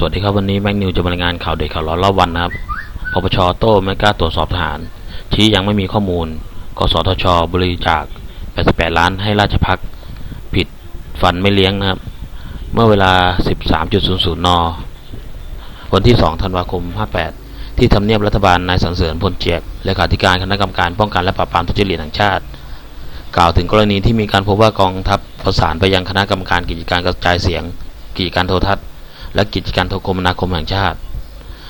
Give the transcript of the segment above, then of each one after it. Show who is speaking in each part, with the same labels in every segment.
Speaker 1: สวัสดีครับวันนี้แม็กนิวจะมารายงานข่าวเด็ดข่าวร้อนรอบวันนะครับปปชโต้ไม่กล้าตรวจสอบทหาร ชี้ยังไม่มีข้อมูล กสทช บริจาค 88 ล้านให้ราชพักผิดฟันไม่เลี้ยงนะครับ เมื่อเวลา 13.00 น วันที่ 2 ธันวาคม 58 ที่ทำเนียบรัฐบาลนายสันเสริญพลเจียกเลขาธิการคณะกรรมการป้องกันและปราบปรามทุจริตแห่งชาติ กล่าวถึงกรณีที่มีการพบว่ากองทัพประสานไปยังคณะกรรมการกิจการกระจายเสียงกิจการโทรทัศน์ และกิจการโทรคมนาคมแห่งชาติ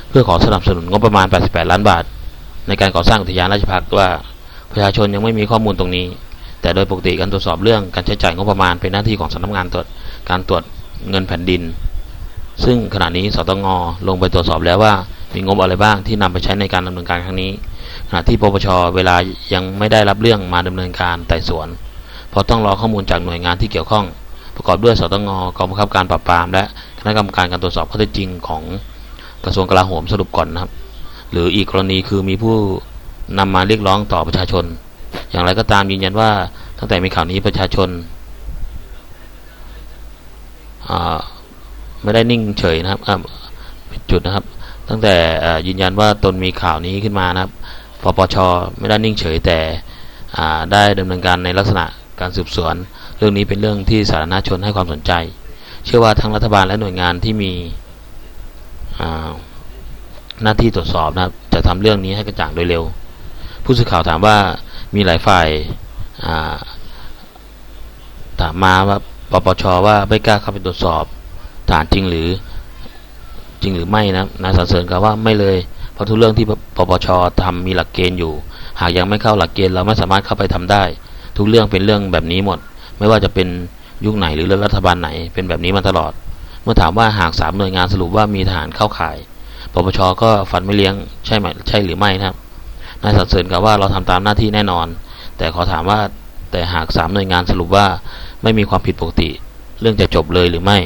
Speaker 1: เพื่อขอสนับสนุนงบประมาณ 88 ล้านบาท ในการก่อสร้างอุทยานราชพักว่าประชาชนยังไม่มีข้อมูลตรงนี้ แต่โดยปกติการตรวจสอบเรื่องการใช้จ่ายงบประมาณเป็นหน้าที่ของสำนักงานตรวจการตรวจเงินแผ่นดิน ซึ่งขณะนี้สตงลงไปตรวจสอบแล้วว่ามีงบอะไรบ้างที่นำไปใช้ในการดำเนินการครั้งนี้ ขณะที่ปปชเวลายังไม่ได้รับเรื่องมาดำเนินการไต่สวน เพราะต้องรอข้อมูลจากหน่วยงานที่เกี่ยวข้อง ประกอบด้วยสตงกองบังคับการปราบปราม และ คณะกรรมการการตรวจสอบข้อเท็จจริงของกระทรวงกลาโหมสรุปก่อนนะครับ หรืออีกกรณีคือมีผู้นำมาเรียกร้องต่อประชาชน อย่างไรก็ตามยืนยันว่าตั้งแต่มีข่าวนี้ประชาชนาไม่ได้นิ่งเฉยนะครับจุดนะครับ ตั้งแต่ยืนยันว่าตนมีข่าวนี้ขึ้นมานะครับปปชไม่ได้นิ่งเฉยแต่ได้ดำเนินการในลักษณะการสืบสวน เรื่องนี้เป็นเรื่องที่สาธารณชนให้ความสนใจ เชื่อว่าทั้งรัฐบาลและหน่วยงานที่มีหน้าที่ตรวจสอบนะครับ จะทำเรื่องนี้ให้กระจ่างโดยเร็ว ผู้สื่อข่าวถามว่ามีหลายฝ่ายาถามมาว่าปปชว่าไม่กล้าเข้าไปตรวจสอบฐานจริงหรือจริงหรือไม่นะนายสรรเสริญกล่าวว่าไม่เลยเพราะทุกเรื่องที่ปปชทำมีหลักเกณฑ์อยู่ หากยังไม่เข้าหลักเกณฑ์เราไม่สามารถเข้าไปทำได้ ทุกเรื่องเป็นเรื่องแบบนี้หมด ไม่ว่าจะเป็น ยุคไหนหรือรัฐบาลไหนเป็นแบบนี้มาตลอด เมื่อถามว่าหากสามหน่วยงานสรุปว่ามีทหารเข้าข่ายปปชก็ฟันไม่เลี้ยงใช่ไหมใช่หรือไม่นะครับนายสรรเสริญกล่าวว่าเราทำตามหน้าที่แน่นอน แต่ขอถามว่าแต่หากสามหน่วยงานสรุปว่าไม่มีความผิดปกติ เรื่องจะจบเลยหรือไม่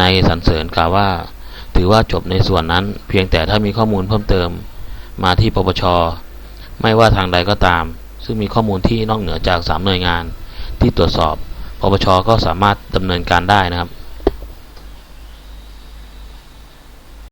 Speaker 1: นายสรรเสริญกล่าวว่า ถือว่าจบในส่วนนั้น เพียงแต่ถ้ามีข้อมูลเพิ่มเติม มาที่ปปชไม่ว่าทางใดก็ตาม ซึ่งมีข้อมูลที่นอกเหนือจากสามหน่วยงานที่ตรวจสอบ ปปชก็สามารถดำเนินการได้นะครับ